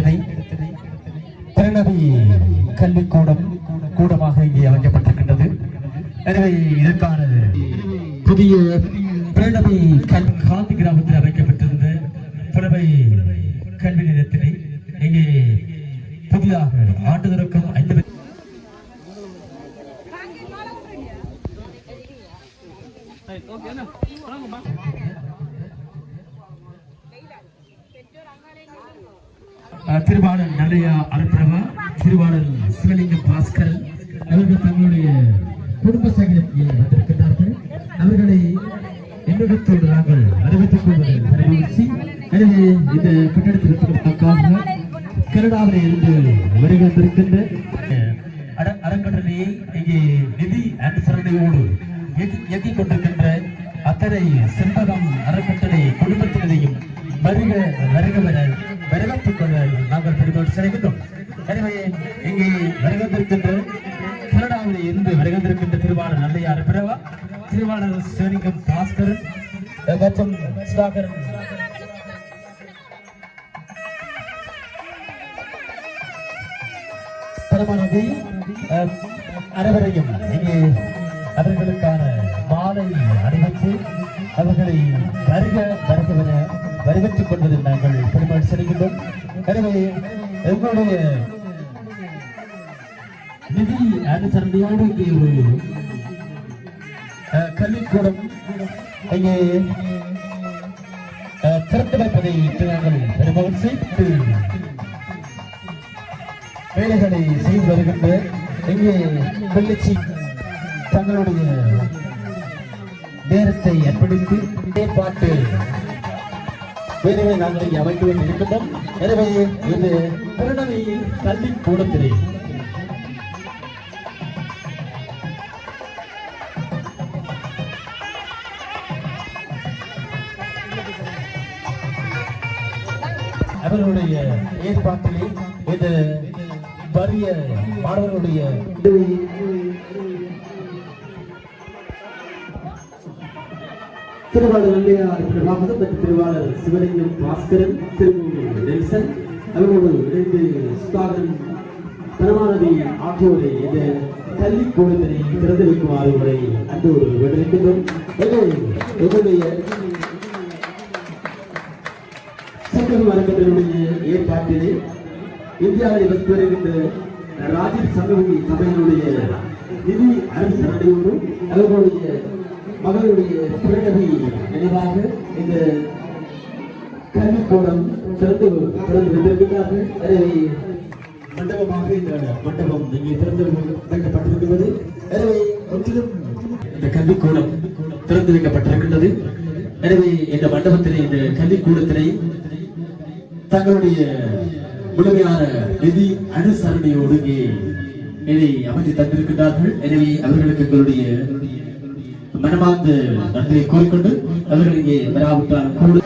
இடத்தினை திருநதி கல்விக்கூடம் கூடமாக இங்கே அமைக்கப்பட்டிருக்கின்றது. எனவே இதற்கான புதிய பிரணவி காந்தி கிராமத்தில் அமைக்கப்பட்டிருந்த பிரணவை கல்வி நிலையத்தினை இங்கே புதிதாக ஆண்டுதலுக்கும் ஐந்து அஹ், திருவாளர் நல்லையா அனுப்பிரவா திருவாளர் சிவலிங்கம் பாஸ்கரன் அவர்கள் தங்களுடைய குடும்ப சகிதத்தில் வந்திருக்கிறார்கள் அவர்களை என்னிடத்தோடு நாங்கள் அறிவித்துக் கொள்வதில் பெருமகிழ்ச்சி எனவே இந்த கட்டடத்திற்காக கனடாவில் இருந்து வருகை வந்திருக்கின்ற அறங்கடலையை இங்கே நிதி அனுசரணையோடு இயக்கிக் கொண்டிருக்கின்ற அத்தனை செண்பகம் அறக்கட்டளை குடும்பத்தினரையும் வருக வருக சுதாகரன் பரமானதி அனைவரையும் இங்கே அவர்களுக்கான மாலை அணிவித்து அவர்களை வருக வருகவென என வரவேற்றுக் கொள்வதில் நாங்கள் பெருமாள் செல்கின்றோம். எனவே எங்களுடைய நிதி அனுசரணையோடு இங்கே ஒரு கல்விக்கூடம் இங்கே திறந்து வைப்பதை நாங்கள் செய்து வேலைகளை செய்து வருகின்ற இங்கே வெள்ளச்சி தங்களுடைய நேரத்தை அர்ப்பணித்து பாட்டு வேலைகளை நாங்கள் அமைத்து அமைக்க எனவே இது திருநவை கல்வி கூடத்திலே ஏற்பாட்டிலே இது வறிய மாணவர்களுடைய திருவாளர் வெள்ளையார் பிரபாகரன் மற்றும் திருவாளர் சிவலிங்கம் பாஸ்கரன் திருமூர் நெல்சன் அவர்களோடு இணைந்து சுதாகரன் பரமானதி ஆகியோரை இந்த கல்வி கூடத்தினை திறந்து வைக்குமாறு உங்களை அன்போடு விடுவிக்கின்றோம் எங்களுடைய சங்கம் அறக்கட்டளையுடைய ஏற்பாட்டிலே இந்தியாவில் வசித்து வருகின்ற ராஜீவ் சங்கமி சபையினுடைய நிதி அரசு அடையோடு அவர்களுடைய மகளுடைய பிறகு நினைவாக இந்த கல்விக்கூடம் திறந்து திறந்து வைத்திருக்கிறார்கள் எனவே மண்டபமாக இந்த மண்டபம் இங்கே திறந்து வைக்கப்பட்டிருக்கிறது எனவே முற்றிலும் இந்த கல்விக்கூடம் திறந்து வைக்கப்பட்டிருக்கின்றது. எனவே இந்த மண்டபத்திலே இந்த கல்விக்கூடத்திலே தங்களுடைய முழுமையான நிதி அனுசரணையோடு இங்கே இதை அமைத்து தந்திருக்கிறார்கள் எனவே அவர்களுக்கு எங்களுடைய மனமார்ந்த நன்றியை கூறிக்கொண்டு அவர்கள் இங்கே வராவிட்டாலும் கூட.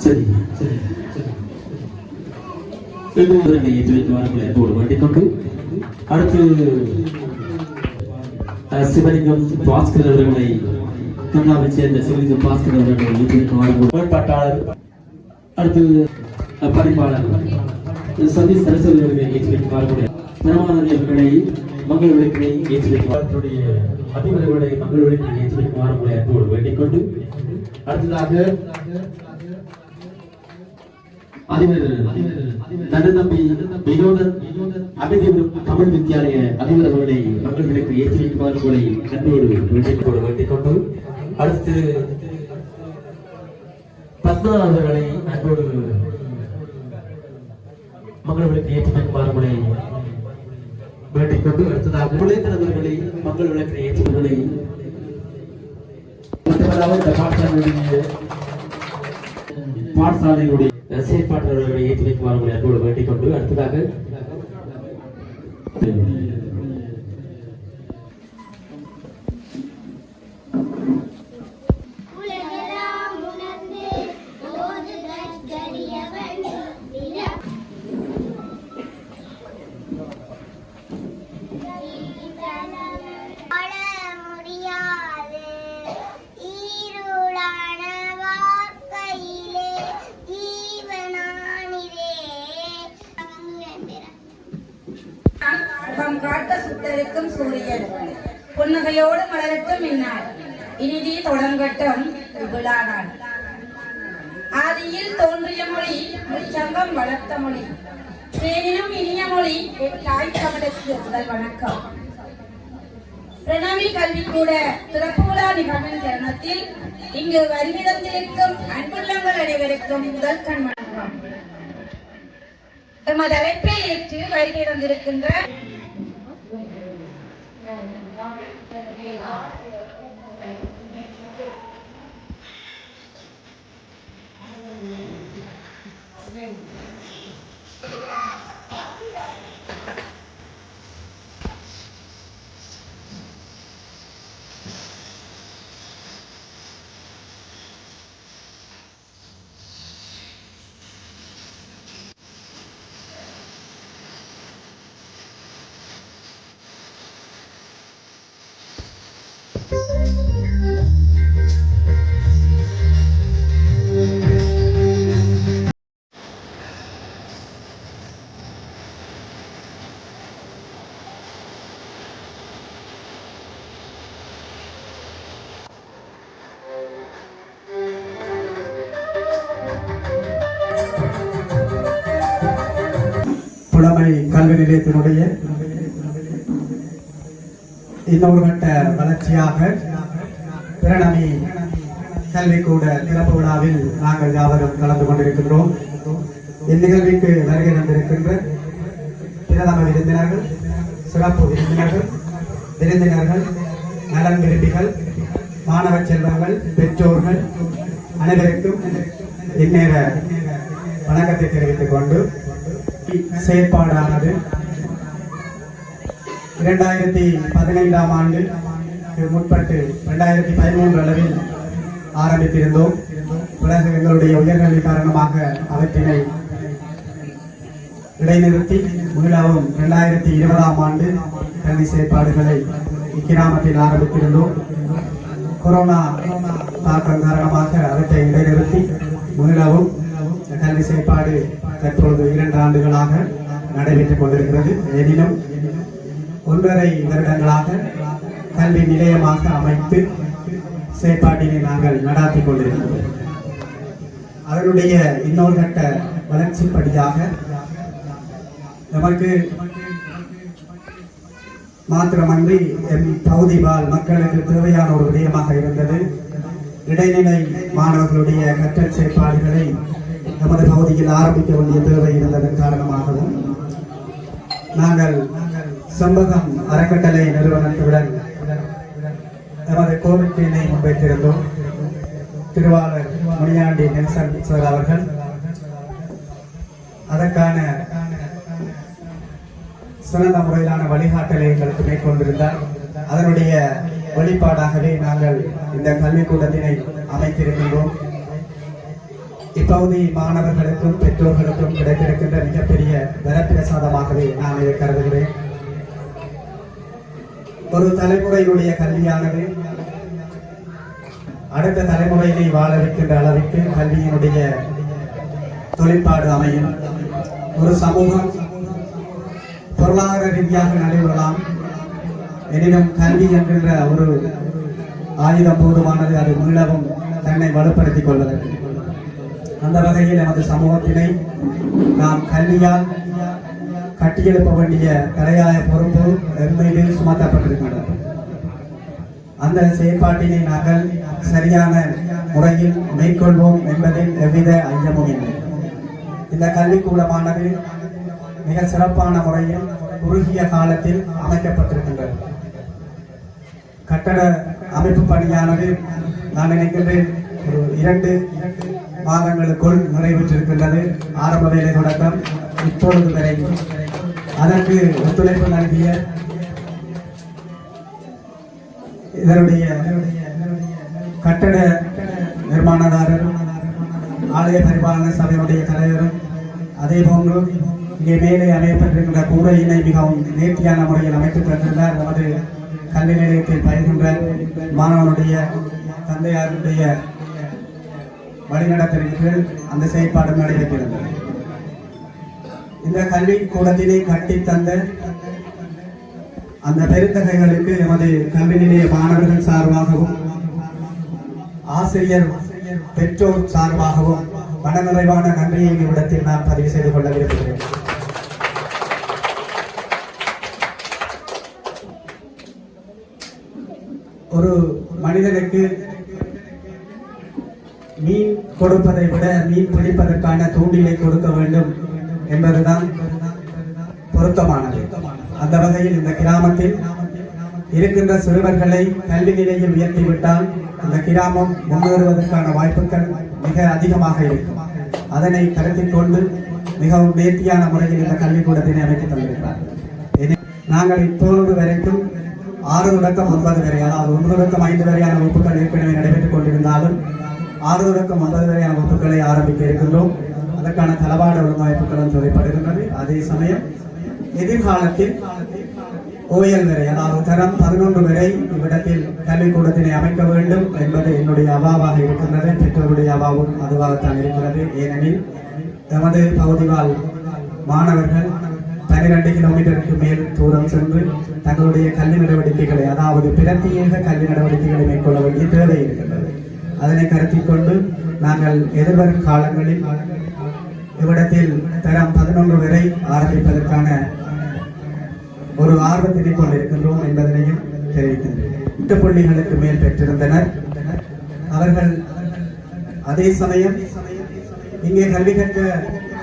சரி சரி சரி. இவர்களை ஏற்றி வைத்து வேண்டிக் கொண்டு அடுத்து சிவலிங்கம் பாஸ்கர் அவர்களை கர்நாவை சேர்ந்த சிவலிங்கம் பாஸ்கர் அவர்களை ஏற்றி அடுத்து பதிப்பாளர் சதீஷ் சரஸ்வதி அவர்களை ஏற்றி வைத்து வாருங்கள் அவர்களை மங்கள் விளக்கினை ஏற்றி வைப்பாளர்களுடைய அதிபர்களை மங்கள் விளக்கினை ஏற்றி வைத்து வாருங்கள் என்போடு வேண்டிக் கொண்டு அடுத்ததாக அதிபர் நடுநம்பி வினோதன் தமிழ் வித்தியாலய அதிபர் அவர்களை மக்களுக்கு ஏற்றி வைக்குமாறு உங்களை அடுத்து பத்மா அவர்களை அன்போடு மக்களுக்கு ஏற்றி வைக்குமாறு உங்களை கொண்டு அடுத்ததாக முளைத்தன் அவர்களை மக்கள் விளக்கினை ஏற்றுவர்களை மற்றவராக இந்த பாடசாலையுடைய பாடசாலையுடைய செயற்பாட்டாளர்களை ஏற்றி அன்போடு வேண்டிக் கொண்டு அடுத்ததாக தொடங்கட்டும் விழா நாள் ஆதியில் தோன்றிய மொழி முச்சங்கம் வளர்த்த மொழி. தேனினும் இனிய மொழி என் தாய் தமிழுக்கு முதல் வணக்கம். பிரணவி கல்வி கூட திறப்பு விழா நிகழ்வின் தருணத்தில் இங்கு வருகிறந்திருக்கும் அன்புள்ளங்கள் அனைவருக்கும் முதல் கண் வணக்கம். எமது அழைப்பை ஏற்று வருகை புலமை கல்வி நிலையத்தினுடைய இன்னொரு கட்ட வளர்ச்சியாக பிரணமி கல்விக்கூட திறப்பு விழாவில் நாங்கள் யாவரும் கலந்து கொண்டிருக்கின்றோம். இந்நிகழ்விற்கு வருகை தந்திருக்கின்ற பிரதம விருந்தினர்கள் சிறப்பு விருந்தினர்கள் விருந்தினர்கள் நலன் விரும்பிகள் மாணவ செல்வங்கள் பெற்றோர்கள் அனைவருக்கும் இந்நேர வணக்கத்தை தெரிவித்துக் கொண்டு செயற்பாடானது இரண்டாயிரத்தி பதினைந்தாம் ஆண்டு முற்பட்டு இரண்டாயிரத்தி பதிமூன்று அளவில் ஆரம்பித்திருந்தோம். பிறகு எங்களுடைய உயர்கல்வி காரணமாக அவற்றினை இடைநிறுத்தி மீளவும் இரண்டாயிரத்தி இருபதாம் ஆண்டு கல்வி செயற்பாடுகளை இக்கிராமத்தில் ஆரம்பித்திருந்தோம். கொரோனா தாக்கம் காரணமாக அவற்றை இடைநிறுத்தி மீளவும் கல்வி செயற்பாடு தற்பொழுது இரண்டு ஆண்டுகளாக நடைபெற்றுக் கொண்டிருக்கிறது. எனினும் ஒன்றரை வருடங்களாக கல்வி நிலையமாக அமைத்து செயற்பாட்டினை நாங்கள் நடாத்தி கொண்டிருக்கிறோம். அதனுடைய இன்னொரு கட்ட வளர்ச்சிப்படியாக நமக்கு மாத்திரமன்றி எம். பகுதி வாழ் மக்களுக்கு தேவையான ஒரு விடயமாக இருந்தது. இடைநிலை மாணவர்களுடைய கற்றல் செயற்பாடுகளை நமது பகுதியில் ஆரம்பிக்க வேண்டிய தேவை இருந்ததன் காரணமாகவும் நாங்கள் சம்பகம் அறக்கட்டளை நிறுவனத்துடன் எமது கோரிக்கையினை முன்வைத்திருந்தோம். திருவாளர் முனியாண்டி நெல்சன் சார் அவர்கள். அதற்கான சிறந்த முறையிலான வழிகாட்டலை எங்களுக்கு மேற்கொண்டிருந்தார். அதனுடைய வெளிப்பாடாகவே நாங்கள் இந்த கல்விக்கூடத்தினை அமைத்திருக்கின்றோம். இப்பகுதி மாணவர்களுக்கும் பெற்றோர்களுக்கும் கிடைத்திருக்கின்ற மிகப்பெரிய வரப்பிரசாதமாகவே நான் இதை கருதுகிறேன். ஒரு தலைமுறையுடைய கல்வியானது. அடுத்த தலைமுறையை வாழ வைக்கின்ற அளவிற்கு கல்வியினுடைய தொழிற்பாடு அமையும். ஒரு சமூகம் பொருளாதார ரீதியாக நடைபெறலாம். எனினும் கல்வி என்கின்ற ஒரு ஆயுதம் போதுமானது அது மீளவும் தன்னை வலுப்படுத்திக் கொள்வதற்கு. அந்த வகையில் நமது சமூகத்தினை நாம் கல்வியால் கட்டியெழுப்ப வேண்டிய தலையாய பொறுப்பு எம்மீது சுமத்தப்பட்டிருக்கின்றது அந்த செயற்பாட்டினை நாங்கள் சரியான முறையில் மேற்கொள்வோம் என்பதில் எவ்வித ஐயமும் இல்லை. இந்த கல்விக்கூடமானது மிக சிறப்பான முறையில் குறுகிய காலத்தில் அமைக்கப்பட்டிருக்கின்றது. கட்டட அமைப்பு பணியானது நான் நினைக்கின்றேன் ஒரு இரண்டு மாதங்களுக்குள் நிறைவேற்றிருக்கின்றது ஆரம்ப வேலை தொடக்கம் இப்பொழுது வரை. அதற்கு ஒத்துழைப்பு நல்கிய இதனுடைய கட்டட நிர்மாணதாரர் ஆலய பரிபாலன சபையுடைய தலைவரும் அதே போன்று இங்கே மேலே அமையப்பட்டிருக்கின்ற கூரையினை மிகவும் நேர்த்தியான முறையில் அமைத்து தந்திருந்தார். நமது கல்வி நிலையத்தில் பயிர்கின்ற மாணவனுடைய தந்தையாருடைய வழிநடத்தலின் கீழ் அந்த செயற்பாடு நடைபெற்றிருந்தது. இந்த கல்வி கூடத்தினை கட்டி தந்த அந்த பெருந்தகைகளுக்கு எமது கல்வி நிலைய மாணவர்கள் சார்பாகவும் ஆசிரியர் பெற்றோர் சார்பாகவும் மனநிறைவான நன்றியை இவ்விடத்தில் நான் பதிவு செய்து கொள்ள விரும்புகிறேன். ஒரு மனிதனுக்கு மீன் கொடுப்பதை விட மீன் பிடிப்பதற்கான தூண்டிலை கொடுக்க வேண்டும். என்பதுதான் பொருத்தமானது. அந்த வகையில் இந்த கிராமத்தில் இருக்கின்ற சிறுவர்களை கல்வி நிலையில் உயர்த்திவிட்டால் அந்த கிராமம் முன்னேறுவதற்கான வாய்ப்புகள் மிக அதிகமாக இருக்கும். அதனை கருத்தில் கொண்டு மிகவும் நேர்த்தியான முறையில் இந்த கல்விக்கூடத்தினை அமைத்து தந்திருக்கிறார். நாங்கள் இப்பொழுது வரைக்கும் ஆறு தொடக்கம் ஒன்பது வரை அதாவது ஒன்று தொடக்கம் ஐந்து வரையான வகுப்புகள் ஏற்கனவே நடைபெற்றுக் கொண்டிருந்தாலும் ஆறு தொடக்கம் ஒன்பது வரையான வகுப்புகளை ஆரம்பிக்க இருக்கின்றோம். அதற்கான தளவாட ஒழுங்கமைப்புகளும் தேவைப்படுகின்றது. அதே சமயம் எதிர்காலத்தில் ஓயல் வரை அதாவது தரம் பதினொன்று வரை இவ்விடத்தில் கல்விக்கூடத்தினை அமைக்க வேண்டும் என்பது என்னுடைய அவாவாக இருக்கின்றது. பெற்றோருடைய அவாவும் அதுவாகத்தான் இருக்கிறது. ஏனெனில் எமது பகுதிவாழ் மாணவர்கள் பன்னிரண்டு கிலோமீட்டருக்கு மேல் தூரம் சென்று தங்களுடைய கல்வி நடவடிக்கைகளை அதாவது பிரத்யேக கல்வி நடவடிக்கைகளை மேற்கொள்ள வேண்டிய தேவை இருக்கின்றது. அதனை கருத்தில் கொண்டு நாங்கள் எதிர்வரும் காலங்களில் இவ்விடத்தில் தரம் பதினொன்று வரை ஆரம்பிப்பதற்கான ஒரு ஆர்வத்தினை கொண்டிருக்கின்றோம் என்பதனையும் தெரிவிக்கின்றேன். எட்டு புள்ளிகளுக்கு மேல் பெற்றிருந்தனர். அவர்கள் அதே சமயம் இங்கே கல்வி கற்ற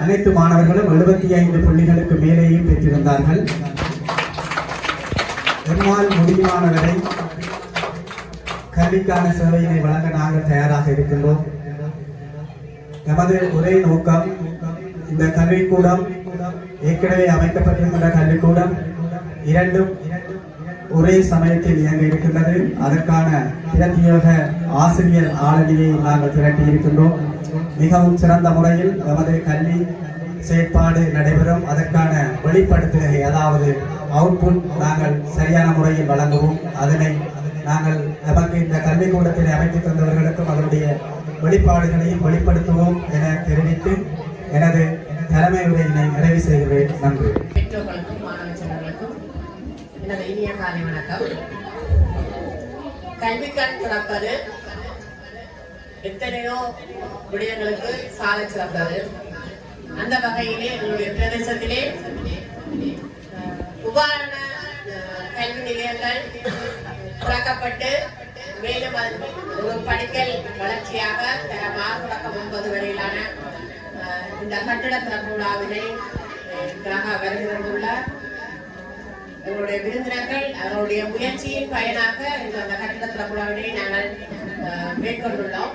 அனைத்து மாணவர்களும் எழுபத்தி ஐந்து புள்ளிகளுக்கு மேலேயும் பெற்றிருந்தார்கள். என்னால் முடியுமானவரை கல்விக்கான சேவையினை வழங்க நாங்கள் தயாராக இருக்கின்றோம். எமது ஒரே நோக்கம் இந்த கல்விக்கூடம் ஏற்கனவே அமைக்கப்பட்டிருக்கின்ற கல்விக்கூடம் இரண்டும் ஒரே சமயத்தில் இயங்க இருக்கின்றது. அதற்கான பிரத்யோக ஆசிரியர் ஆளுமையை நாங்கள் திரட்டி இருக்கின்றோம். மிகவும் சிறந்த முறையில் எமது கல்வி செயற்பாடு நடைபெறும். அதற்கான வெளிப்படுத்துகை அதாவது அவுட்புட் நாங்கள் சரியான முறையில் வழங்குவோம். அதனை நாங்கள் நமக்கு இந்த கல்விக்கூடத்தில் அமைத்து தந்தவர்களுக்கும் அதனுடைய வெளிப்பாடுகளையும் வெளிப்படுத்துவோம் என தெரிவித்து எனது தலைமை உரையினை நிறைவு செய்கிறேன். நன்றி. பெற்றோர்களுக்கும் மாணவ செல்வங்களுக்கும் எனது இனிய காலை வணக்கம். கல்வி கண் திறப்பது எத்தனையோ விடயங்களுக்கு சாலை சிறந்தது. அந்த வகையிலே எங்களுடைய பிரதேசத்திலே அஹ், உபாரண கல்வி நிலையங்கள் திறக்கப்பட்டு மேலும் அது ஒரு படிக்கல் வளர்ச்சியாக தரமாக தொடக்கம் ஒன்பது வரையிலான இந்த கட்டிட திறப்பு விழாவினை அஹ், வருகை தந்துள்ளார். எங்களுடைய விருந்தினர்கள் அவருடைய முயற்சியின் பயனாக இந்த அந்த கட்டிட திறப்பு விழாவினை நாங்கள் அஹ், மேற்கொண்டுள்ளோம்.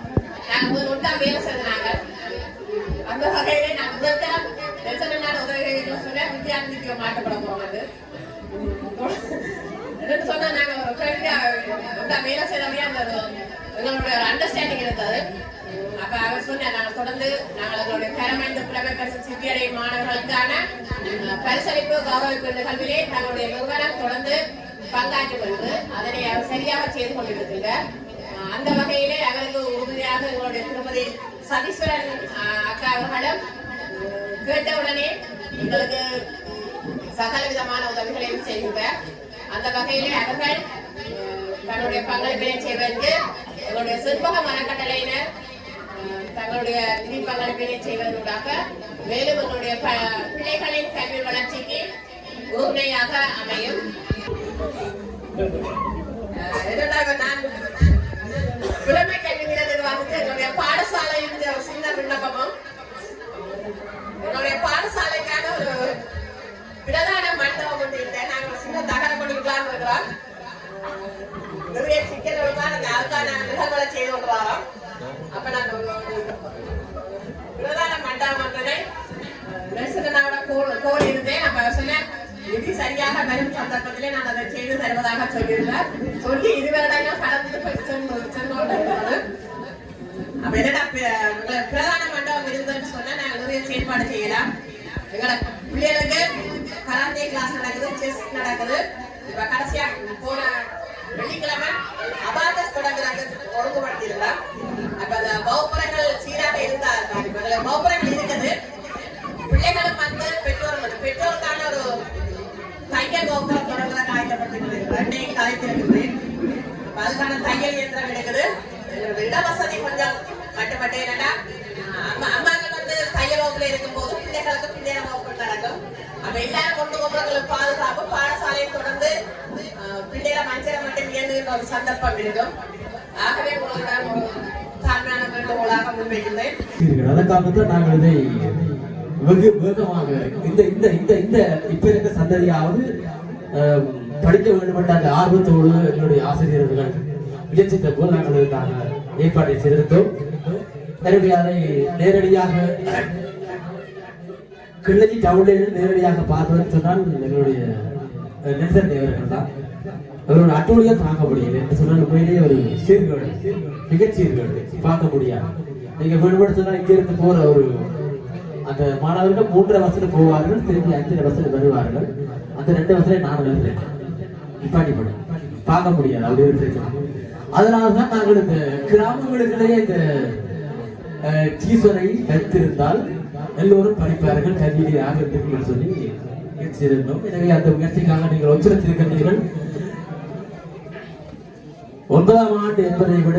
நாங்கள் முதல் ஒன்றா வேலை செய்த நாங்கள் அந்த வகையிலே நான் முதல் தரம் நெல்சன் வித்தியாசிக்க மாட்டப்பட போகிறது என்னன்னு சொன்னா நாங்க ஒரு ஃப்ரெண்டா வேலை செய்தவையா அந்த ஒரு எங்களுடைய ஒரு அண்டர்ஸ்டாண்டிங் இருந்தது. அப்ப அவர் சொன்னார் நாங்கள் தொடர்ந்து நாங்கள் எங்களுடைய திறமை புலமை பரிசு சித்தியடை மாணவர்களுக்கான பரிசளிப்பு கௌரவிப்பு இந்த கல்வியிலே தங்களுடைய நிறுவனம் தொடர்ந்து பங்காற்றி வருது. அதனை அவர் சரியாக செய்து கொண்டிருக்குங்க அந்த வகையிலே அவருக்கு உறுதியாக எங்களுடைய திருமதி சதீஸ்வரன் அக்கா அவர்களும் கேட்டவுடனே எங்களுக்கு சகல விதமான உதவிகளையும் செய்கிறார் அந்த வகையிலே அவர்கள் தன்னுடைய பங்களிப்பினை செய்வதற்கு எங்களுடைய சிற்பக மரக்கட்டளையினர் தங்களுடைய நிதி பங்களிப்பினை செய்வதற்காக மேலும் எங்களுடைய ப- பிள்ளைகளின் கல்வி வளர்ச்சிக்கு உறுதுணையாக அமையும். அஹ், நான் புலமை கல்வி நிலையத்தில் வந்து எங்களுடைய பாடசாலையின் சின்ன விண்ணப்பமும் என்னுடைய பாடசாலைக்கான ஒரு பிரதான மண்டபம் ஒன்று இல்லை நாங்கள் சின்ன தகரம் கொண்டிருக்கலாம்னு இருக்கிறோம். நிறைய சிக்கல்கள் தான் அந்த அதுக்கான நிகழ்வுகளை செய்து கொண்டு வரோம். அப்ப நாங்கள் பிரதான மண்டபம் வந்ததை நெல்சனாவோட கோல் கோல் இருந்தேன் அப்ப சொன்னேன் நிதி சரியாக வரும் சந்தர்ப்பத்திலே நான் அதை செய்து தருவதாக சொல்லியிருந்தேன். சொல்லி இருவரிடம் கடந்து போய் சென்று அப்ப என்னடா பிர- பிரதான மண்டபம் இருந்ததுன்னு சொன்னா நாங்கள் நிறைய செயல்பாடு செய்யலாம். எங்களோட பிள்ளைகளுக்கு கராத்தே கிளாஸ் நடக்குது செஸ் நடக்குது. இப்ப கடைசியா போன வெள்ளிக்கிழமை அபாகஸ் தொடங்குறாங்க ஒழுங்குபடுத்தியிருந்தா அப்ப அந்த வகுப்புறங்கள் சீராக இருந்தா இப்ப அதுல இருக்குது. பிள்ளைகளும் வந்து பெற்றோர்கள் பெற்றோருக்கான ஒரு தையல் கோபுரம் தொடங்குற ஆயத்தப்பட்டு ரெண்டையும் கலைத்திருக்கிறேன் அதுக்கான தையல் இயந்திரம் இருக்குது. இடவசதி வசதி கொஞ்சம் மட்டுப்பட்டு என்னன்னா அம்மா அம்மாக்கள் வந்து தையல் வகுப்புல இருக்கும்போது பிள்ளைகளுக்கு பிள்ளையான வகுப்பு நடக்கும். அப்ப எல்லாரும் கொண்டு போகிறவங்களுக்கு பாதுகாப்பு பாடசாலையை தொடர்ந்து பிள்ளைகளை மஞ்சளை மட்டும் இயங்குகின்ற ஒரு சந்தர்ப்பம் இருக்கும் ஆகவே உங்களிடம் தாழ்மையான வேண்டுகோளாக முன்வைக்கிறேன் இருக்கிறது. அதற்காகத்தான் நாங்கள் இதை வெகு வேகமாக இந்த இந்த இந்த இந்த இப்ப இருக்க சந்ததியாவது படிக்க வேண்டும் என்ற அந்த ஆர்வத்தோடு என்னுடைய ஆசிரியர்கள் முயற்சித்த போது நாங்கள் இதற்கான ஏற்பாட்டை செய்திருந்தோம் எனவே அதை நேரடியாக கிள்ளி டவுனில் நேரடியாக பார்ப்பதுன்னு சொன்னால் எங்களுடைய நெல்சன் தேவர்கள் தான். அவரோட அட்டூழியம் தாங்க முடியல என்று சொன்னால் உண்மையிலேயே ஒரு சீர்கேடு மிகச் சீர்கேடு பார்க்க முடியாது. நீங்க வேணுமென்று சொன்னால் இங்க இருந்து போற ஒரு அந்த மாணவர்கள் மூன்றரை வருஷத்துல போவார்கள் திரும்பி அஞ்சரை வருஷத்துல வருவார்கள். அந்த ரெண்டு வருஷத்துல நான் வருகிறேன் நிப்பாட்டி படம் பார்க்க முடியாது அப்படி ஒரு பிரச்சனை. நாங்கள் இந்த கிராமங்களுக்குள்ளேயே இந்த அஹ், வைத்திருந்தால் எல்லோரும் படிப்பார்கள் கல்வியாக ஆகிறதுக்கு சொல்லி முயற்சியிருந்தோம் எனவே அந்த முயற்சிக்காக நீங்கள் ஒத்துழைத்திருக்கிறீர்கள் ஒன்பதாம் ஆண்டு என்பதை விட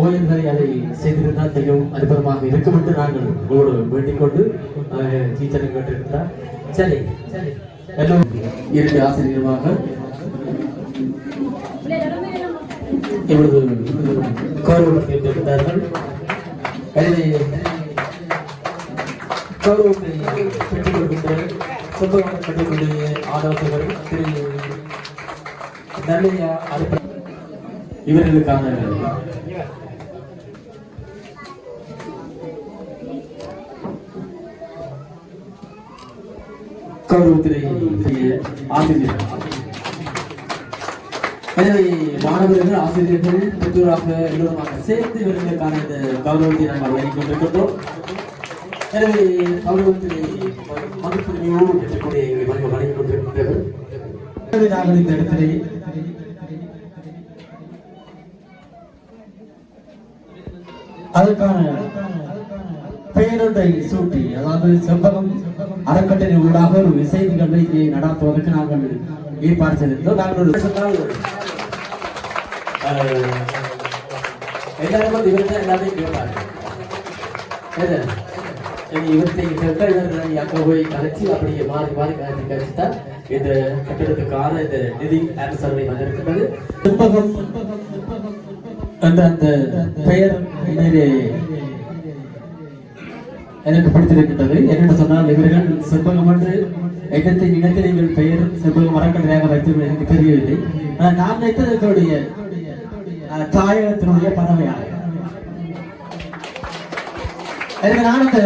ஓய்வு அதை செய்திருந்தால் மிகவும் அற்புதமாக இருக்கும் என்று நாங்கள் உங்களோடு வேண்டிக் கொண்டு டீச்சரை கேட்டிருக்கிறார். சரி எல்லோரும் இரண்டு ஆசிரியருமாக இவ்வளவு கௌரவம் தேர்ந்தெடுத்தார்கள் எனவே கௌரவத்தை பெற்றுக் கொடுக்கின்ற சொந்தமாக பெற்றுக்கொண்டிய ஆலோசகர் திரு நல்லையா இவர்களுக்கான கௌரவத்திலே ஆசிரியர். எனவே மாணவர்கள் ஆசிரியர்கள் பெற்றோராக எல்லோருமாக சேர்ந்து இவர்களுக்கான இந்த கௌரவத்தை நாம் வழங்கிக் கொண்டிருக்கின்றோம். எனவே கௌரவத்திலே மதிப்புரிமையோடு பெற்றுக்கொண்டே வழங்க வழங்கிக் கொண்டிருக்கின்றனர் எனவே நாங்கள் இந்த இடத்திலே அதற்கான பெயரொன்றை சூட்டி அதாவது செவ்வகம் அறக்கட்டளை ஊடாக ஒரு இசை நிகழ்வை நடாத்துவதற்கு நாங்கள் ஏற்பாடு செய்திருந்தோம். நாங்கள் ஒரு எல்லாரும் இவர்தான் எல்லாத்தையும் கேட்பாங்க எது? இனி இவர்த்தை கேட்டா இவர் அங்க போய் கலைச்சு அப்படியே மாறி மாறி கலைச்சு கலைச்சுட்டா இந்த கட்டிடத்துக்கான இந்த நிதி அரசர்வை வந்திருக்கிறது செவ்வகம் என்ற அந்த பெயர் உண்மையிலே எனக்கு பிடித்திருக்கின்றது. என்னென்னு சொன்னால் இவர்கள் செவ்வகம் என்று எண்ணத்தை இனத்தில் நீங்கள் பெயர் செவ்வகம் மரக்கலையாக வைத்து எனக்கு தெரியவில்லை. நான் நினைத்தது எங்களுடைய அஹ், தாயகத்தினுடைய பறவையாக எனவே நான் அந்த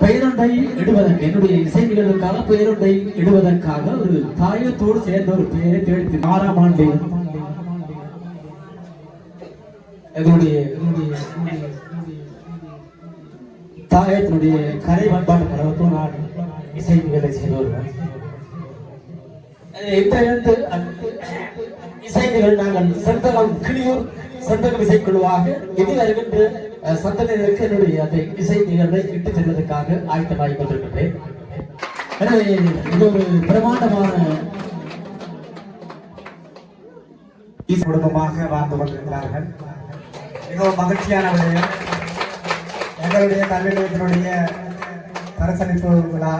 பெயரொன்றை இடுவதற்கு என்னுடைய இசை நிகழ்வுக்காக பெயரொன்றை இடுவதற்காக ஒரு தாயத்தோடு சேர்ந்த ஒரு பெயரை தேடி ஆறாம் ஆண்டு. எங்களுடைய தாயத்தினுடைய கலை பண்பாட்டு கழகத்தும் நான் இசை நிகழ்வை செய்து வருவேன் இந்த இசை நிகழ்வு நாங்கள் செந்தகம் கிளியூர் செந்தகம் இசைக்குழுவாக எதிர் வருகின்ற சந்தனருக்கு என்னுடைய அந்த இசை நிகழ்வை இட்டு செல்வதற்காக ஆயத்தமாகி கொண்டிருக்கின்றேன் எனவே இது ஒரு பிரமாண்டமான குடும்பமாக வாழ்ந்து கொண்டிருக்கிறார்கள். மிகவும் மகிழ்ச்சியான விடயம். எங்களுடைய கல்வி நிலையத்தினுடைய விழா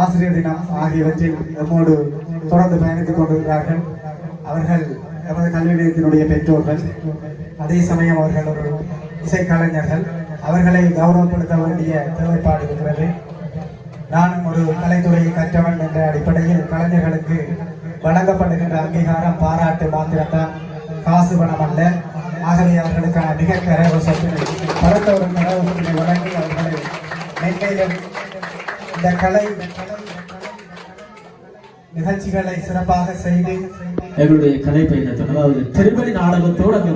ஆசிரியர் தினம் ஆகியவற்றில் நம்மோடு தொடர்ந்து பயணித்துக் கொண்டிருக்கிறார்கள். அவர்கள் எமது கல்வி நிலையத்தினுடைய பெற்றோர்கள். அதே சமயம் அவர்கள் ஒரு இசைக்கலைஞர்கள் அவர்களை கௌரவப்படுத்த வேண்டிய தேவைப்பாடு இருக்கிறது. நானும் ஒரு கலைத்துறையை கற்றவன் என்ற அடிப்படையில் கலைஞர்களுக்கு வழங்கப்படுகின்ற அங்கீகாரம் பாராட்டு மாத்திரம்தான். காசு பணம் அல்ல. ஆகவே அவர்களுக்கான மிக கரகோஷத்தினை பரத்த ஒரு கரகோஷத்தினை வழங்கி அவர்களை மென்மேலும் இந்த கலை நிகழ்ச்சிகளை சிறப்பாக செய்து எங்களுடைய கலை பயணத்தை அதாவது திருமணி நாடகத்தோடு அங்கே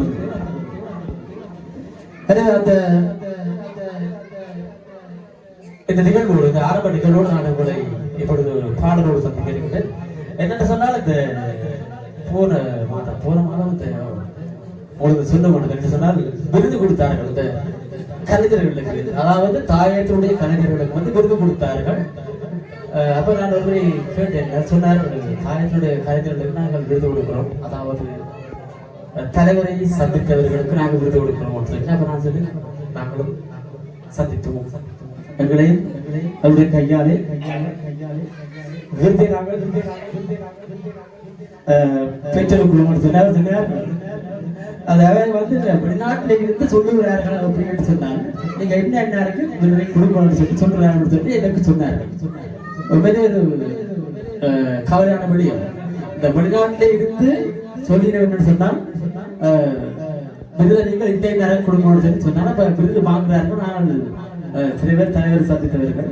எனவே அந்த இந்த நிகழ்வோடு இந்த ஆரம்ப நிகழ்வோடு நான் உங்களை இப்பொழுது ஒரு பாடலோடு சந்திக்க இருக்கின்றேன். என்னென்னு சொன்னால் இந்த போன மாதம் போன மாதம் உங்களுக்கு சொல்ல மாட்டேன் என்று சொன்னால் விருது கொடுத்தார்கள். இந்த கலைஞர்களுக்கு அதாவது தாயத்தினுடைய கலைஞர்களுக்கு வந்து விருது கொடுத்தார்கள். அப்போ அப்ப நான் ஒரு கேட்டேன். சொன்னார் தாயத்துடைய காயத்தினுடைய நாங்கள் விருது கொடுக்கிறோம். அதாவது தலைவரை சந்தித்தவர்களுக்கு நாங்கள் விருது கொடுக்கிறோம் சொல்லி நான் சொல்லி நாங்களும் சந்தித்துவோம் எங்களை அவருடைய கையாலே விருதை நாங்கள் அஹ், சொன்னார் சொன்னார் அதாவது வந்து வெளிநாட்டில் இருந்து சொல்லுகிறார்கள் அப்படின்னு சொன்னாங்க நீங்க என்ன என்ன இருக்கு விருதை கொடுக்கணும்னு சொல்லி சொல்றாங்கன்னு சொல்லி எனக்கு சொன்னார் ரொம்பவே ஒரு கவலையான விடயம் இந்த வெளிநாட்டில் இருந்து சொல்லிடுவேன்னு சொன்னால் அஹ், விருதை நீங்கள் இந்த நேரம் கொடுக்கணும்னு சொல்லி சொன்னாங்க அப்ப விருது வாங்குறார்கள் நான் அஹ், சில பேர் தலைவர் சந்தித்தவர்கள்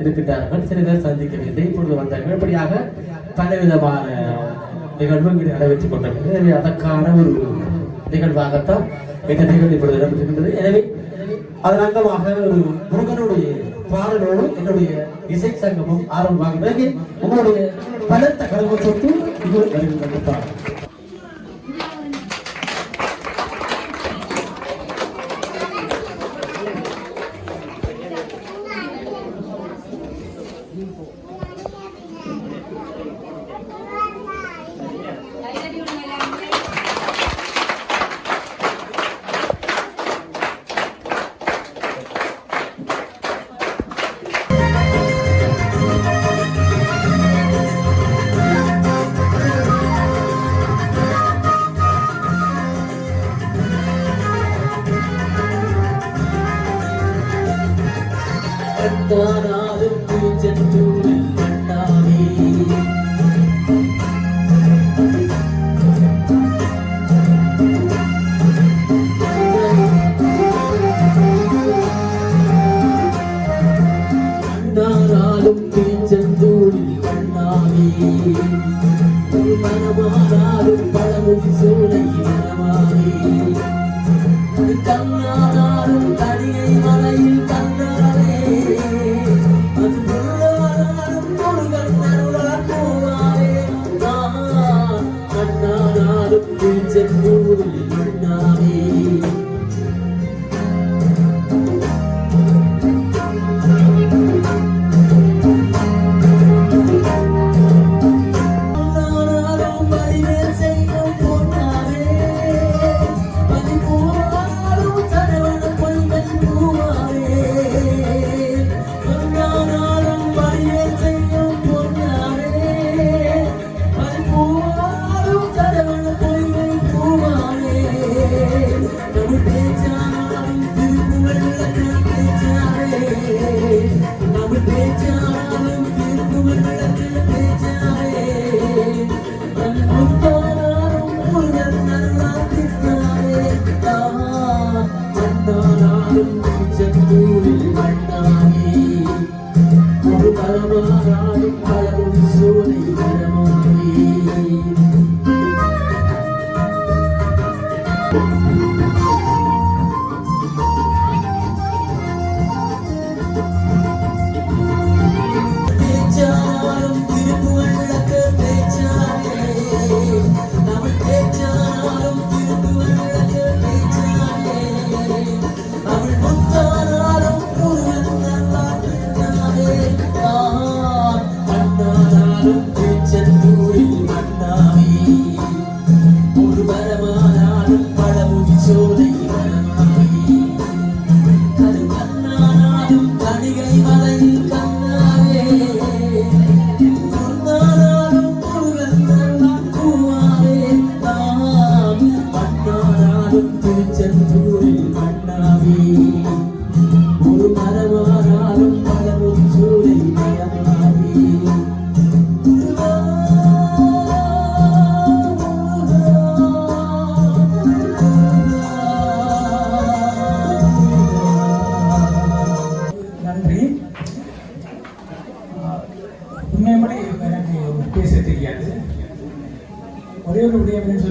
இருக்கின்றார்கள் சில பேர் சந்திக்கவில்லை இப்பொழுது வந்தார்கள் இப்படியாக பலவிதமான நிகழ்வு இங்கு நடைபெற்றுக் கொண்டது எனவே அதற்கான ஒரு நிகழ்வாகத்தான் இந்த நிகழ்வு இப்பொழுது இடம்பெற்றிருக்கின்றது எனவே அதன் அங்கமாக ஒரு முருகனுடைய பாடலோடு என்னுடைய இசை சங்கமும் ஆரம்பமாக உங்களுடைய பலத்த கடமை சொத்து இது வருகின்ற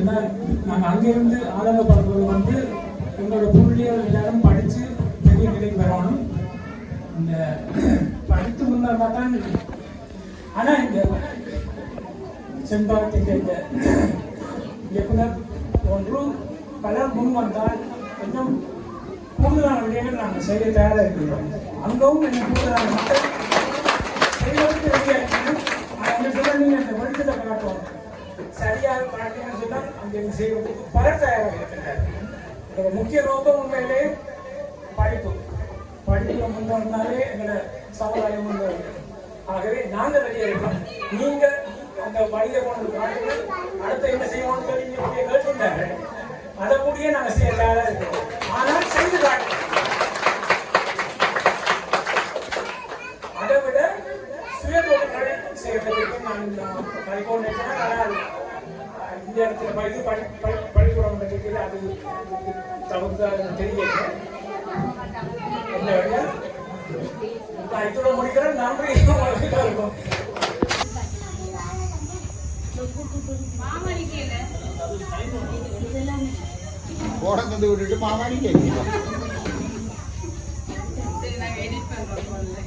விடயம் நாங்கள் அங்கிருந்து ஆதங்கப்படுறது வந்து எங்களோட புள்ளியல் எல்லாரும் படித்து பெரிய நிலைக்கு வரணும் இந்த படித்து முன்னேறினா தான் ஆனால் இந்த செம்பாத்தின் இந்த இயக்குனர் ஒன்று பலர் முன் வந்தால் கொஞ்சம் கூடுதலான விடயங்கள் நாங்கள் செய்ய தயாராக இருக்கிறோம். அங்கவும் என்ன கூடுதலான மக்கள் செய்வதற்கு நீங்க அந்த வெளிச்சத்தை காட்டும் சரியாக மாட்டேன்னு சொன்னால் அந்த செய்வதற்கு பல தயாராக இருக்கின்றார் இதோட முக்கிய நோக்கம் உண்மையிலே படிப்பு. படிப்புல வந்தாலே எங்களோட சமுதாயம் முன்னோர் ஆகவே நாங்கள் ரெடியா இருக்கோம். நீங்க அந்த வழியை கொண்டு காட்டுங்க அடுத்து என்ன செய்வோம்னு சொல்லி நீங்க அதை கூடிய நாங்கள் செய்ய தயாராக இருக்கிறோம் ஆனால் செய்து காட்டுறோம் அதை விட சுய தொழில்கள் செய்யறதுக்கு நான் கைகோல் நினைச்சேன் ஆனால் இந்த இடத்துல ப- இது பள்ளி பள்ளி- பள்ளிக்கூடம் இருக்கிறது அது தவிர்த்து அது தெரியல என்ன வழியா நான் இதோட முடிக்கிறேன் நன்றி உங்களுக்கு இருக்கும் ஓடம் வந்து விட்டுட்டு மாமாடி கேட்கிறோம் சரி நாங்க எடிட் பண்றோம்